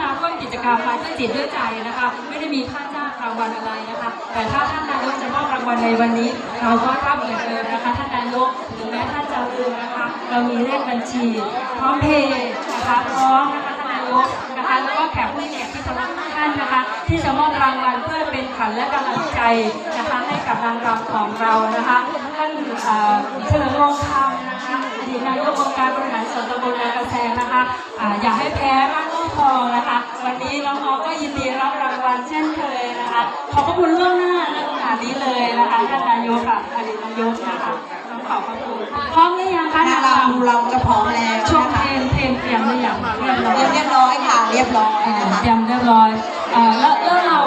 มาร่วมกิจกรรมมาด้วยจิตด้วยใจนะคะ ไม่ได้มีค่าจ้างรางวัลอะไรนะคะ แต่ถ้าท่านนายกจะมอบรางวัลในวันนี้ เราก็รับเหมือนเดิมนะคะท่านนายกถึงแม้ท่านจะลืมนะคะ เรามีเลขบัญชี พร้อมเพย์นะคะพร้อมนะคะท่านนายกนะคะแล้วก็แขกผู้มีเกียรติที่เคารพทุกท่านนะคะ ที่จะมอบรางวัลเพื่อเป็นขวัญและกำลังใจนะคะให้กับนางรำของเรานะคะท่านเอ่อเฉลิมวงศ์คำนะคะอดีตนายกองค์การบริหารส่วนตำบลนากระแซงนะคะอ่าอย่าให้แพ้บ้านน้อ งทองนะคะ วันนี้น้องๆก็ยินดีรับรางวัลเช่นเคยนะคะ ขอบพระคุณล่วงหน้าณขณะนี้เลยนะคะท่านนายกค่ะอดีตนายกนะคะต้องขอบพระคุณพร้อมหรือยังคะนางรำเราจะพร้อมแล้วช่วงนะเพคะลงเพลงเตรียมหรือยังเรียบร้อยเรียบร้อยค่ะ เรียบร้อยนะคะเตรียมเรียบร้อยเอ่อแล้วแล้วเรา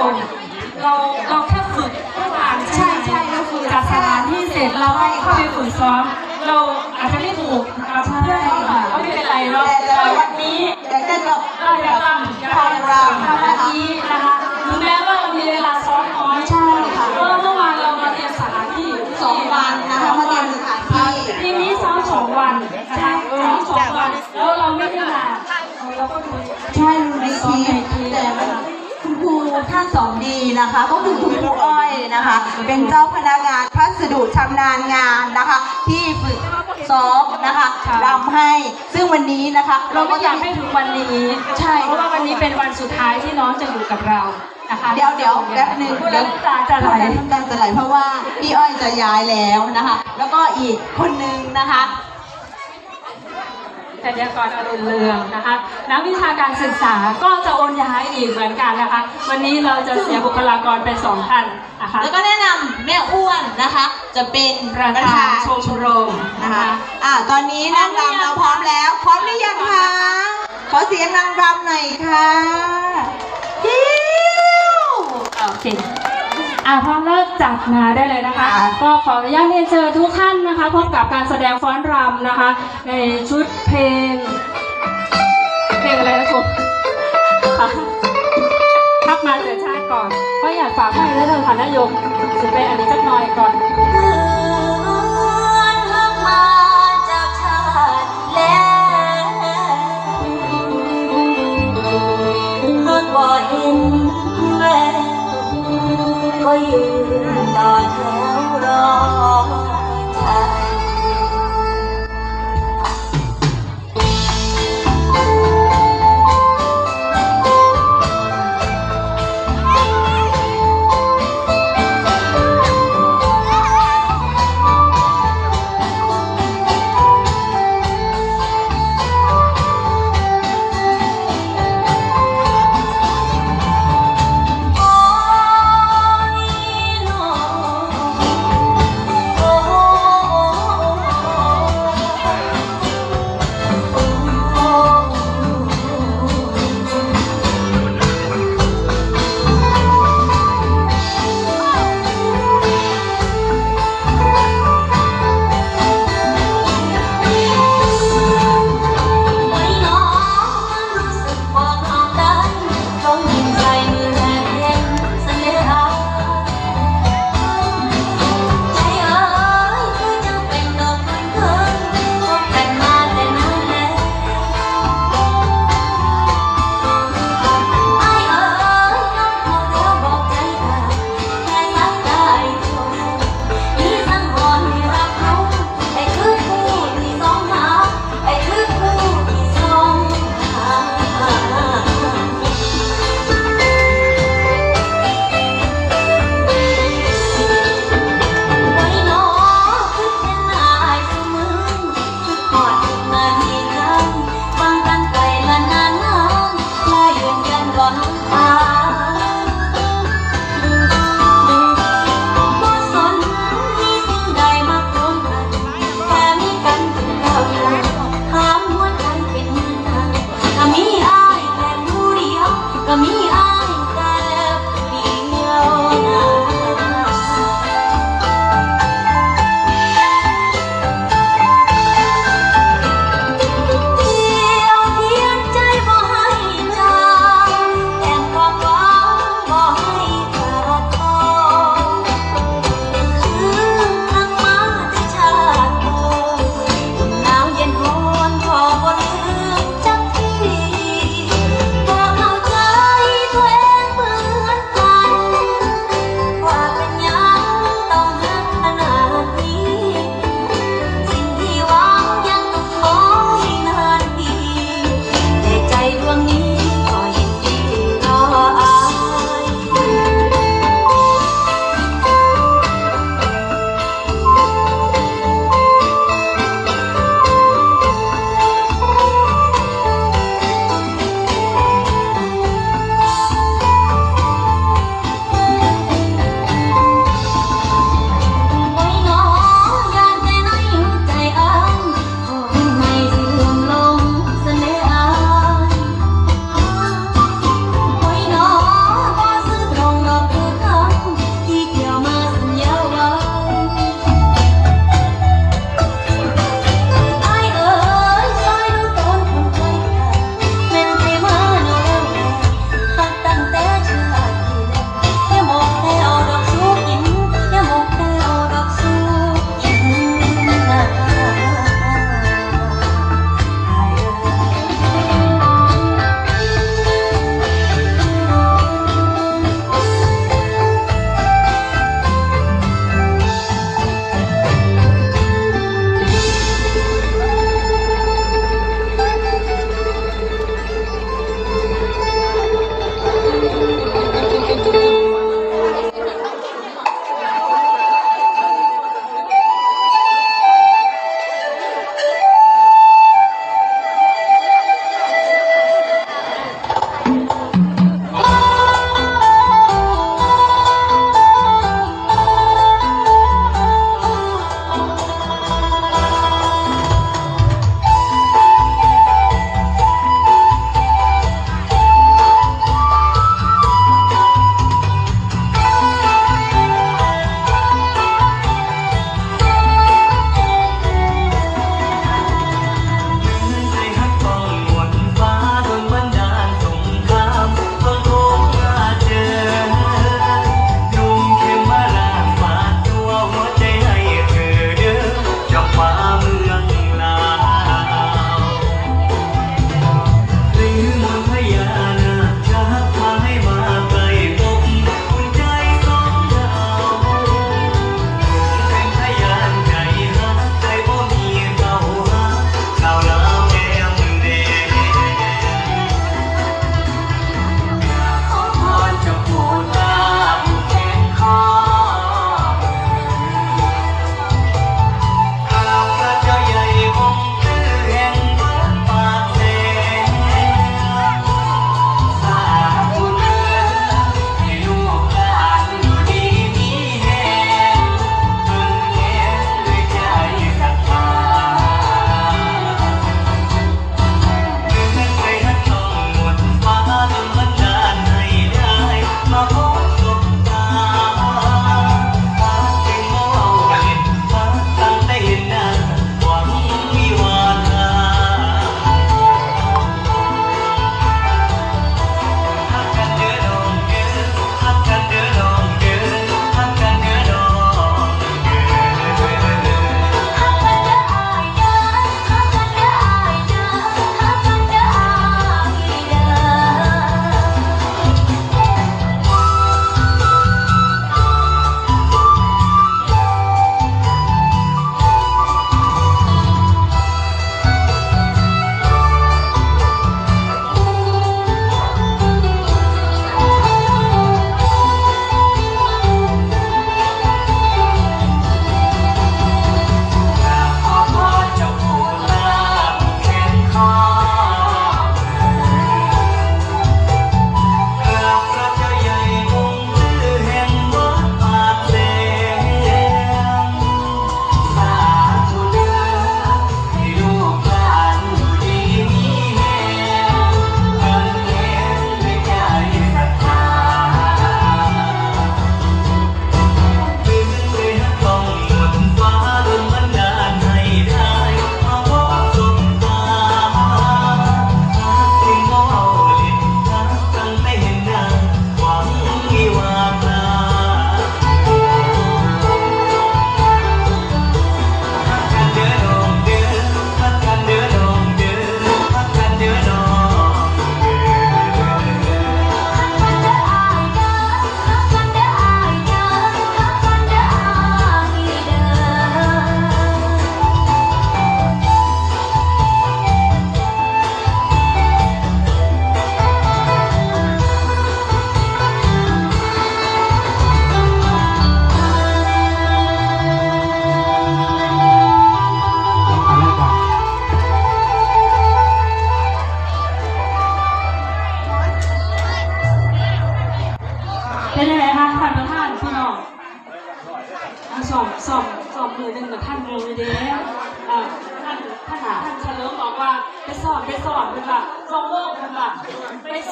เราเราแค่ฝึกเมื่อวานใช่ใช่เราฝึกจากสถานที่เสร็จเราให้เข้าไปฝึกซ้อมเราอาจจะไม่ อยากจะจบเราจะรำจะทางรำทำนะคะนี้นะคะถึงแม้ว่าเรามีเวลาซ้อมน้อยใช่ค่ะเพราะว่าเมื่อวานเรามาเตรียมสถานที่สองวันนะคะมาเตรียมสถานที่ทีนี้ซ้อมสองวันนะคะซ้อมสองวันแล้วเราไม่ได้มาเราก็ดูใช่ดูในทีแต่คุณครู ท่านสอนดีนะคะ ก็คือคุณครูอ้อยนะคะ เป็นเจ้าพนักงานพัสดุชำนาญงานนะคะ ที่ฝึกซ้อมนะคะรำให้ ซึ่งวันนี้นะคะ เราก็อยากให้ถึงวันนี้ใช่เพราะว่าวันนี้เป็นวันสุดท้ายที่น้องจะอยู่กับเรานะคะเดี๋ยวเดี๋ยวแป๊บหนึ่งพูดแล้วน้ำตาจะไหลน้ำตาจะไหลเพราะว่าพี่อ้อยจะย้ายแล้วนะคะ แล้วก็อีกคนนึงนะคะ ธัญกรอรุณเรืองนะคะ นักวิชาการศึกษาก็จะโอนย้ายอีกเหมือนกันนะคะ วันนี้เราจะเสียบุคลากรไปสองท่านนะคะ แล้วก็แนะนำแม่อ้วนนะคะ จะเป็นประธานชมรมนะนะคะคะ อ่าตอนนี้นางรำเราพร้อมแล้ว พร้อมหรือยังคะ ขอเสียงนางรำหน่อยค่ะยิ้ว โอเค อ่าพร้อมแล้วจัดมาได้เลยนะคะค่ะก็ขออนุญาตเรียนเชิญทุกท่านนะคะพบกับการแสดงฟ้อนรำนะคะ ในชุดเพลง เพลงอะไรนะคุณค่ะพักมาเจอชาติก่อนเพราะอยากฝากให้ได้ทางฐานนายกสิไปอันนี้จักหน่อยก่อน ว